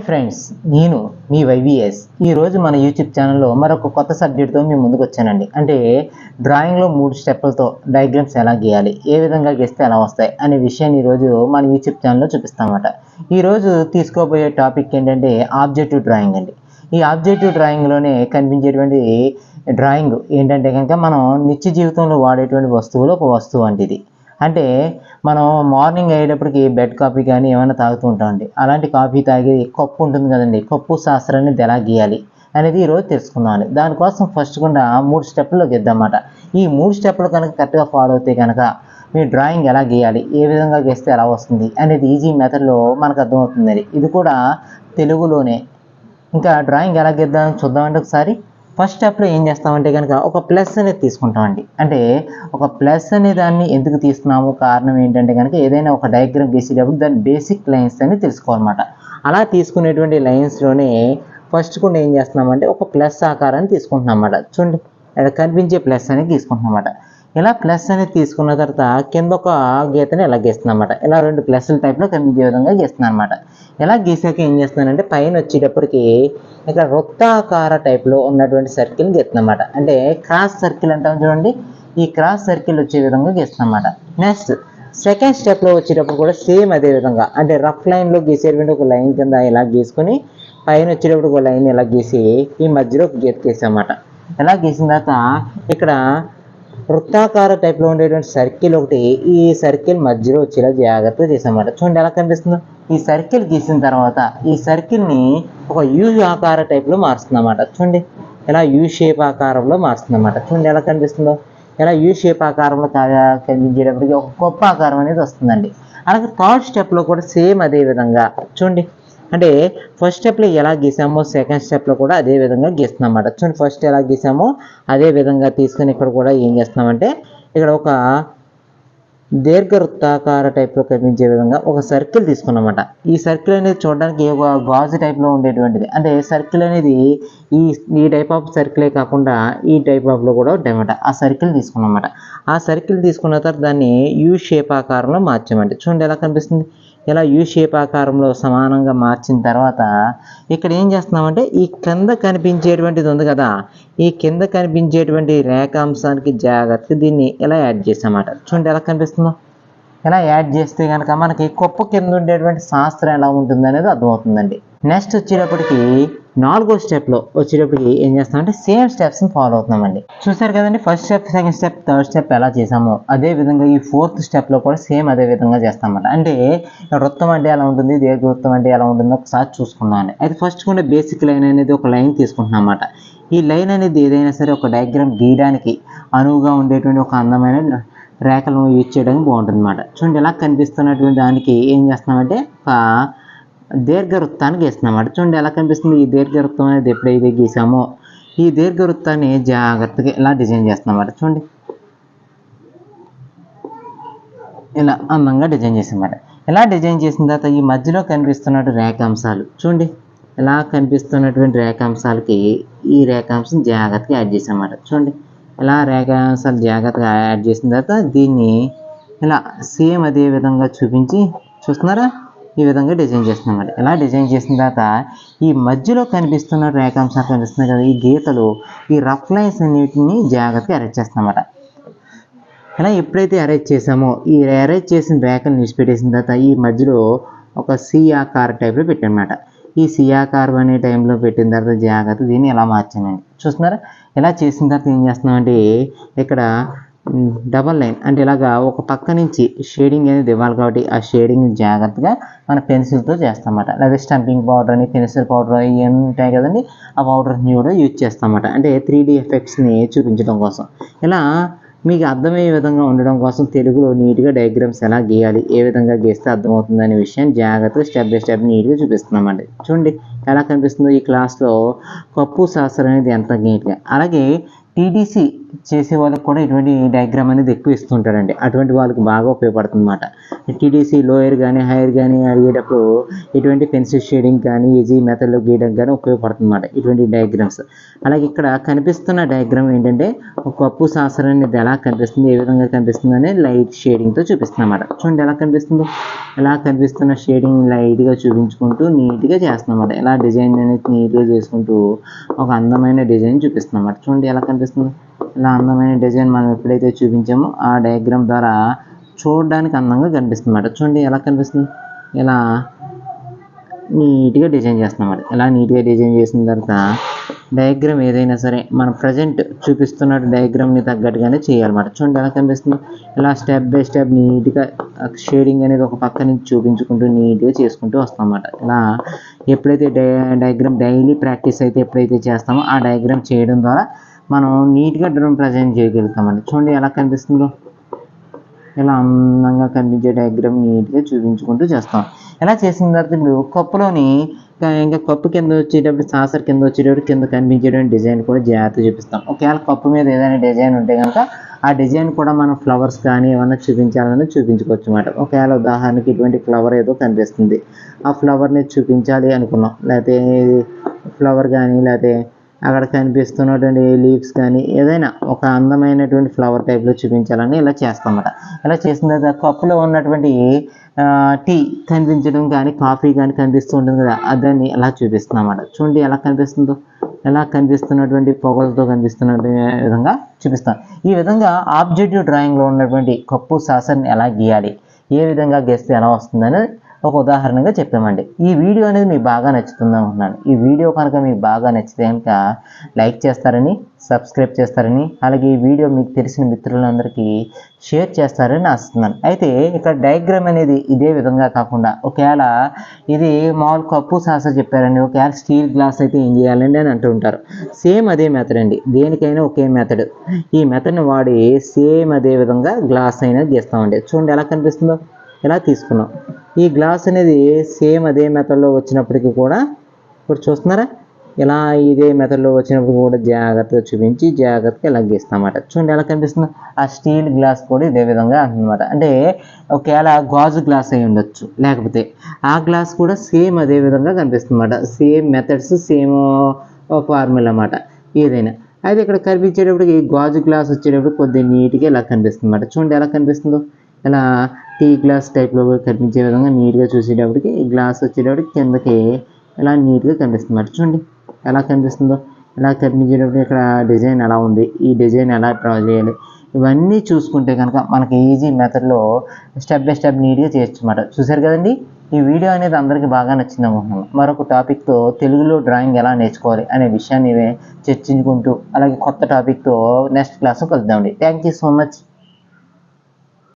Hi friends నేను మీ YVS. ఈరోజు మన యూట్యూబ్ ఛానల్లో మరొక కొత్త సబ్జెక్ట్తో మేము ముందుకు వచ్చానండి. అంటే డ్రాయింగ్లో మూడు స్టెప్పులతో డయాగ్రామ్స్ ఎలా గీయాలి ఏ విధంగా గీస్తే ఎలా వస్తాయి అనే విషయాన్ని ఈరోజు మన యూట్యూబ్ ఛానల్లో చూపిస్తామన్నమాట. ఈరోజు తీసుకోబోయే టాపిక్ ఏంటంటే ఆబ్జెక్టివ్ డ్రాయింగ్ అండి. ఈ ఆబ్జెక్టివ్ డ్రాయింగ్లోనే కనిపించేటువంటి డ్రాయింగ్ ఏంటంటే కనుక మనం నిత్య జీవితంలో వాడేటువంటి వస్తువులు ఒక వస్తువు వంటిది. అంటే మనం మార్నింగ్ అయ్యేటప్పటికి బెడ్ కాఫీ కానీ ఏమైనా తాగుతూ ఉంటామండి అలాంటి కాఫీ తాగి కప్పు ఉంటుంది కదండి. కప్పు శాస్త్రాన్ని ఎలా గీయాలి అనేది ఈరోజు తెలుసుకుందామని దానికోసం ఫస్ట్ కూడా మూడు స్టెప్లో గీద్దామన్నమాట. ఈ మూడు స్టెప్లు కనుక కరెక్ట్గా ఫాలో అవుతే కనుక మీ డ్రాయింగ్ ఎలా గీయాలి ఏ విధంగా గీస్తే ఎలా వస్తుంది అనేది ఈజీ మెథడ్లో మనకు అర్థమవుతుందండి. ఇది కూడా తెలుగులోనే. ఇంకా డ్రాయింగ్ ఎలా గీద్దామని చూద్దామంటే ఒకసారి. ఫస్ట్ స్టెప్లో ఏం చేస్తామంటే కనుక ఒక ప్లస్ అనేది తీసుకుంటామండి. అంటే ఒక ప్లస్ అనే దాన్ని ఎందుకు తీసుకున్నాము కారణం ఏంటంటే కనుక ఏదైనా ఒక డయాగ్రామ్ గీసేటప్పుడు దాని బేసిక్ లైన్స్ అని తెలుసుకోవాలన్నమాట. అలా తీసుకునేటువంటి లైన్స్లోనే ఫస్ట్ కూడా ఏం చేస్తున్నామంటే ఒక ప్లస్ ఆకారాన్ని తీసుకుంటున్నాం అన్నమాట చూడండి ఇక్కడ కనిపించే ప్లస్ అనేది తీసుకుంటున్నాం అన్నమాట ఇలా ప్లస్ అనేది తీసుకున్న తర్వాత కింద ఒక గీతని ఇలా గీస్తున్నాం అన్నమాట ఇలా రెండు ప్లస్ల టైప్లో కనిపించే విధంగా గీస్తున్నాను అనమాట ఎలా గీసాక ఏం చేస్తున్నానంటే పైన వచ్చేటప్పటికి ఇక్కడ వృత్తాకార టైప్లో ఉన్నటువంటి సర్కిల్ గీస్తున్నమాట అంటే క్రాస్ సర్కిల్ అంటాం చూడండి. ఈ క్రాస్ సర్కిల్ వచ్చే విధంగా గీస్తున్నమాట నెక్స్ట్ సెకండ్ స్టెప్లో వచ్చేటప్పుడు కూడా సేమ్ అదే విధంగా. అంటే రఫ్ లైన్లో గీసేటువంటి ఒక లైన్ కింద ఇలా గీసుకొని పైన వచ్చేటప్పుడు ఒక లైన్ ఇలా గీసి ఈ మధ్యలో ఒక గీత గీసామాట ఇలా గీసిన తర్వాత ఇక్కడ వృత్తాకార టైప్లో ఉండేటువంటి సర్కిల్ ఒకటి ఈ సర్కిల్ మధ్యలో వచ్చేలా జాగ్రత్తగా చేసామాట చూడండి ఎలా కనిపిస్తుందో. ఈ సర్కిల్ గీసిన తర్వాత ఈ సర్కిల్ని ఒక యూ ఆకార టైప్లో మారుస్తుందన్నమాట. చూడండి ఇలా యూ షేప్ ఆకారంలో మారుస్తుందన్నమాట. చూడండి ఎలా కనిపిస్తుందో. ఇలా యూ షేప్ ఆకారంలో కనిపించేటప్పటికి ఒక గొప్ప ఆకారం అనేది వస్తుందండి. అలాగే థర్డ్ స్టెప్లో కూడా సేమ్ అదే విధంగా. చూడండి అంటే ఫస్ట్ స్టెప్లో ఎలా గీసామో సెకండ్ స్టెప్లో కూడా అదే విధంగా గీస్తున్నాం చూడండి ఫస్ట్ ఎలా గీసామో అదే విధంగా తీసుకుని ఇక్కడ కూడా ఏం చేస్తున్నామంటే ఇక్కడ ఒక దీర్ఘవృత్తాకార టైప్లో కనిపించే విధంగా ఒక సర్కిల్ తీసుకున్నమాట. ఈ సర్కిల్ అనేది చూడడానికి ఒక గాజు టైప్లో ఉండేటువంటిది. అంటే సర్కిల్ అనేది ఈ ఈ టైప్ ఆఫ్ సర్కిలే కాకుండా ఈ టైప్ ఆఫ్లో కూడా ఉంటాయన్నమాట ఆ సర్కిల్ తీసుకున్నమాట. ఆ సర్కిల్ తీసుకున్న తర్వాత దాన్ని యూ షేప్ ఆకారంలో మార్చామండి చూడండి ఎలా కనిపిస్తుంది? ఇలా యూ షేప్ ఆకారంలో సమానంగా మార్చిన తర్వాత ఇక్కడ ఏం చేస్తున్నామంటే ఈ కింద కనిపించేటువంటిది ఉంది కదా ఈ కింద కనిపించేటువంటి రేఖాంశానికి జాగ్రత్తగా దీన్ని ఇలా యాడ్ చేసామాట చూడండి ఎలా కనిపిస్తుందో. ఇలా యాడ్ చేస్తే కనుక మనకి కుప్ప కింద ఉండేటువంటి శాస్త్రం ఎలా ఉంటుంది అనేది అర్థమవుతుందండి. నెక్స్ట్ వచ్చేటప్పటికి నాలుగో స్టెప్లో వచ్చేటప్పటికి ఏం చేస్తామంటే సేమ్ స్టెప్స్ని ఫాలో అవుతున్నామండి. చూసారు కదండి first step second step third step ఎలా చేసామో అదే విధంగా ఈ ఫోర్త్ స్టెప్లో కూడా సేమ్ అదే విధంగా చేస్తామన్నమాట. అంటే వృత్తం అంటే ఎలా ఉంటుంది దీర్ఘవృత్తం అంటే ఎలా ఉంటుందో ఒకసారి చూసుకున్నామని అయితే ఫస్ట్ కూడా బేసిక్ లైన్ అనేది ఒక లైన్ తీసుకుంటున్నాం అన్నమాట ఈ లైన్ అనేది ఏదైనా సరే ఒక డయాగ్రామ్ గీయడానికి అనువుగా ఉండేటువంటి ఒక అందమైన రేఖలను యూజ్ చేయడానికి బాగుంటుంది అనమాట చూడండి ఎలా కనిపిస్తున్నటువంటి దానికి ఏం చేస్తున్నామంటే ఒక దీర్ఘవృత్తాన్ని గీస్తున్నాం అన్నమాట చూడండి ఎలా కనిపిస్తుంది ఈ దీర్ఘవృత్తం అనేది ఎప్పుడైతే గీసామో ఈ దీర్ఘవృత్తాన్ని జాగ్రత్తగా ఇలా డిజైన్ చేస్తున్నాం చూడండి. ఇలా అందంగా డిజైన్ చేసామన్నమాట ఇలా డిజైన్ చేసిన తర్వాత ఈ మధ్యలో కనిపిస్తున్నట్టు రేఖాంశాలు చూడండి. ఇలా కనిపిస్తున్నటువంటి రేఖాంశాలకి ఈ రేఖాంశం జాగ్రత్తగా యాడ్ చేసామన్నమాట చూడండి. ఇలా రేఖాంశాలు జాగ్రత్తగా యాడ్ చేసిన తర్వాత దీన్ని ఇలా సేమ్ అదే విధంగా చూపించి చూస్తున్నారా? ఈ విధంగా డిజైన్ చేస్తున్నాం ఇలా డిజైన్ చేసిన తర్వాత ఈ మధ్యలో కనిపిస్తున్న రేఖాంశాలు కనిపిస్తున్నాయి కదా ఈ గీతలు ఈ రఫ్ లైన్స్ అన్నిటిని జాగ్రత్తగా అరేంజ్ చేస్తామన్నమాట ఇలా ఎప్పుడైతే అరేంజ్ చేసామో ఈ అరేంజ్ చేసిన రేఖలు నిలిచిపెట్టేసిన తర్వాత ఈ మధ్యలో ఒక సి ఆకార టైప్లో పెట్టానమాట ఈ సి అనే టైంలో పెట్టిన తర్వాత జాగ్రత్త దీన్ని ఎలా మార్చానండి? చూస్తున్నారా? ఇలా చేసిన తర్వాత ఏం చేస్తున్నామంటే ఇక్కడ డబల్ లైన్ అంటే ఇలాగా ఒక పక్క నుంచి షేడింగ్ అనేది ఇవ్వాలి కాబట్టి ఆ షేడింగ్ జాగ్రత్తగా మన పెన్సిల్తో చేస్తామన్నమాట. లేదా స్టంపింగ్ పౌడర్ అని పెన్సిల్ పౌడర్ ఇవన్నీ ఉంటాయి కదండి ఆ పౌడర్ని కూడా యూజ్ చేస్తామన్నమాట. అంటే త్రీ డీ ఎఫెక్ట్స్ని చూపించడం కోసం. ఇలా మీకు అర్థమయ్యే విధంగా ఉండడం కోసం తెలుగులో నీట్గా డయాగ్రామ్స్ ఎలా గీయాలి ఏ విధంగా గీస్తే అర్థమవుతుంది అనే విషయాన్ని జాగ్రత్తగా స్టెప్ బై స్టెప్ నీట్గా చూపిస్తున్నామండి. చూడండి ఎలా కనిపిస్తుందో ఈ క్లాస్లో కప్పు శాస్త్రం అనేది ఎంత నీట్గా అలాగే టీడీసీ చేసే వాళ్ళకి కూడా ఇటువంటి డయాగ్రామ్ అనేది ఎక్కువ ఇస్తుంటాడండి అటువంటి వాళ్ళకి బాగా ఉపయోగపడుతుంది అనమాట టీడీసీ లోయర్ కానీ హైయర్ కానీ అడిగేటప్పుడు ఇటువంటి పెన్సిల్ షేడింగ్ కానీ ఈజీ మెథడ్లో గీయడం కానీ ఉపయోగపడుతుంది అనమాట ఇటువంటి డయాగ్రామ్స్ అలాగే ఇక్కడ కనిపిస్తున్న డయాగ్రామ్ ఏంటంటే ఒక కప్పు సాసర్ అనేది ఎలా కనిపిస్తుంది ఏ విధంగా కనిపిస్తుంది అని లైట్ షేడింగ్తో చూపిస్తుంది అనమాట చూడండి ఎలా కనిపిస్తుందో. ఎలా కనిపిస్తున్న షేడింగ్ లైట్గా చూపించుకుంటూ నీట్గా చేస్తున్నాం అనమాట ఎలా డిజైన్ అనేది నీట్గా చేసుకుంటూ ఒక అందమైన డిజైన్ చూపిస్తున్నాం అన్నమాట. చూడండి ఎలా కనిపిస్తుంది. ఇలా అందమైన డిజైన్ మనం ఎప్పుడైతే చూపించామో ఆ డయాగ్రామ్ ద్వారా చూడడానికి అందంగా కనిపిస్తుంది అన్నమాట చూడండి ఎలా కనిపిస్తుంది? ఇలా నీట్గా డిజైన్ చేస్తున్నమాట. ఇలా నీట్గా డిజైన్ చేసిన తర్వాత డయాగ్రామ్ ఏదైనా సరే మనం ప్రజెంట్ చూపిస్తున్న డయాగ్రామ్ని తగ్గట్టుగానే చేయాలన్నమాట. చూడండి ఎలా కనిపిస్తుంది? ఇలా స్టెప్ బై స్టెప్ నీట్గా షేడింగ్ అనేది ఒక పక్క నుంచి చూపించుకుంటూ నీట్గా చేసుకుంటూ వస్తాం అన్నమాట ఇలా ఎప్పుడైతే డై డయాగ్రామ్ డైలీ ప్రాక్టీస్ అయితే ఎప్పుడైతే చేస్తామో ఆ డయాగ్రామ్ చేయడం ద్వారా మనం నీట్గా డ్రోన్ ప్రజెంట్ చేయగలుగుతామండి. చూడండి ఎలా కనిపిస్తుందో. ఇలా అందంగా కనిపించే డయాగ్రామ్ నీట్గా చూపించుకుంటూ చేస్తాం. ఇలా చేసిన తర్వాత ఇప్పుడు కప్పులోని ఇంకా కప్పు కింద వచ్చేటప్పుడు సాసర్ కింద వచ్చేటప్పుడు కింద కనిపించేటువంటి డిజైన్ కూడా జాగ్రత్త చూపిస్తాం. ఒకవేళ కప్పు మీద ఏదైనా డిజైన్ ఉంటే కనుక ఆ డిజైన్ కూడా మనం ఫ్లవర్స్ కానీ ఏమైనా చూపించాలని చూపించుకోవచ్చు అనమాట ఒకవేళ ఉదాహరణకి ఇటువంటి ఫ్లవర్ ఏదో కనిపిస్తుంది. ఆ ఫ్లవర్ని చూపించాలి అనుకున్నాం. లేకపోతే ఫ్లవర్ కానీ లేకపోతే అక్కడ కనిపిస్తున్నటువంటి లీవ్స్ కానీ ఏదైనా ఒక అందమైనటువంటి ఫ్లవర్ టైప్లో చూపించాలని ఇలా చేస్తాం ఇలా చేసిన తర్వాత కప్పులో ఉన్నటువంటి టీ కనిపించడం కానీ కాఫీ కానీ కనిపిస్తూ ఉంటుంది కదా దాన్ని ఎలా చూపిస్తున్నాం అన్నమాట చూడండి ఎలా కనిపిస్తుందో. ఎలా కనిపిస్తున్నటువంటి పొగలతో కనిపిస్తున్నటువంటి విధంగా చూపిస్తాం. ఈ విధంగా ఆబ్జెక్టివ్ డ్రాయింగ్లో ఉన్నటువంటి కప్పు సాసర్ని ఎలా గీయాలి? ఏ విధంగా గీస్తే ఎలా వస్తుందని ఒక ఉదాహరణగా చెప్పామండి. ఈ వీడియో అనేది మీకు బాగా నచ్చుతుంది అనుకుంటున్నాను ఈ వీడియో కనుక మీకు బాగా నచ్చితే కనుక లైక్ చేస్తారని సబ్స్క్రైబ్ చేస్తారని అలాగే ఈ వీడియో మీకు తెలిసిన మిత్రులందరికీ షేర్ చేస్తారని ఆశిస్తున్నాను. అయితే ఇక్కడ డయాగ్రామ్ అనేది ఇదే విధంగా కాకుండా ఒకవేళ ఇది మామూలు కప్పు సాస చెప్పారండి ఒకవేళ స్టీల్ గ్లాస్ అయితే ఏం చేయాలండి అని అంటూ ఉంటారు. సేమ్ అదే మెథడ్ అండి. దేనికైనా ఒకే మెథడ్ ఈ మెథడ్ని వాడి సేమ్ అదే విధంగా గ్లాస్ అయినా గీస్తామండి. చూడండి ఎలా కనిపిస్తుందో. ఇలా తీసుకున్నాం. ఈ గ్లాస్ అనేది సేమ్ అదే మెథడ్లో వచ్చినప్పటికీ కూడా ఇప్పుడు చూస్తున్నారా? ఇలా ఇదే మెథడ్లో వచ్చినప్పుడు కూడా జాగ్రత్తగా చూపించి జాగ్రత్తగా ఇలా గీస్తామన్నమాట. చూడండి ఎలా కనిపిస్తుంది? ఆ స్టీల్ గ్లాస్ కూడా ఇదే విధంగా అన్నమాట అంటే ఒకవేళ గాజు గ్లాస్ అయి ఉండొచ్చు. లేకపోతే ఆ గ్లాస్ కూడా సేమ్ అదే విధంగా కనిపిస్తుందన్నమాట. సేమ్ మెథడ్స్ సేమ్ ఫార్ములా అన్నమాట. ఏదైనా. అయితే ఇక్కడ కనిపించేటప్పటికి గాజు గ్లాస్ వచ్చేటప్పుడు కొద్దిగా నీట్గా ఇలా కనిపిస్తుంది అన్నమాట చూడండి ఎలా కనిపిస్తుందో. ఇలా టీ గ్లాస్ టైప్లో కనిపించే విధంగా నీట్గా చూసేటప్పటికి గ్లాస్ వచ్చేటప్పటికి కిందకి ఇలా నీట్గా కనిపిస్తుంది అన్నమాట చూడండి ఎలా కనిపిస్తుందో. ఇలా కనిపించేటప్పుడు ఇక్కడ డిజైన్ ఎలా ఉంది? ఈ డిజైన్ ఎలా డ్రా చేయాలి? ఇవన్నీ చూసుకుంటే కనుక మనకి ఈజీ మెథడ్లో స్టెప్ బై స్టెప్ నీట్గా చేయొచ్చు అన్నమాట చూసారు కదండి? ఈ వీడియో అనేది అందరికీ బాగా నచ్చింది అనుకుంటున్నాను. మరొక టాపిక్తో తెలుగులో డ్రాయింగ్ ఎలా నేర్చుకోవాలి అనే విషయాన్ని చర్చించుకుంటూ అలాగే కొత్త టాపిక్తో నెక్స్ట్ క్లాస్లో కలుద్దామండి. Thank you so much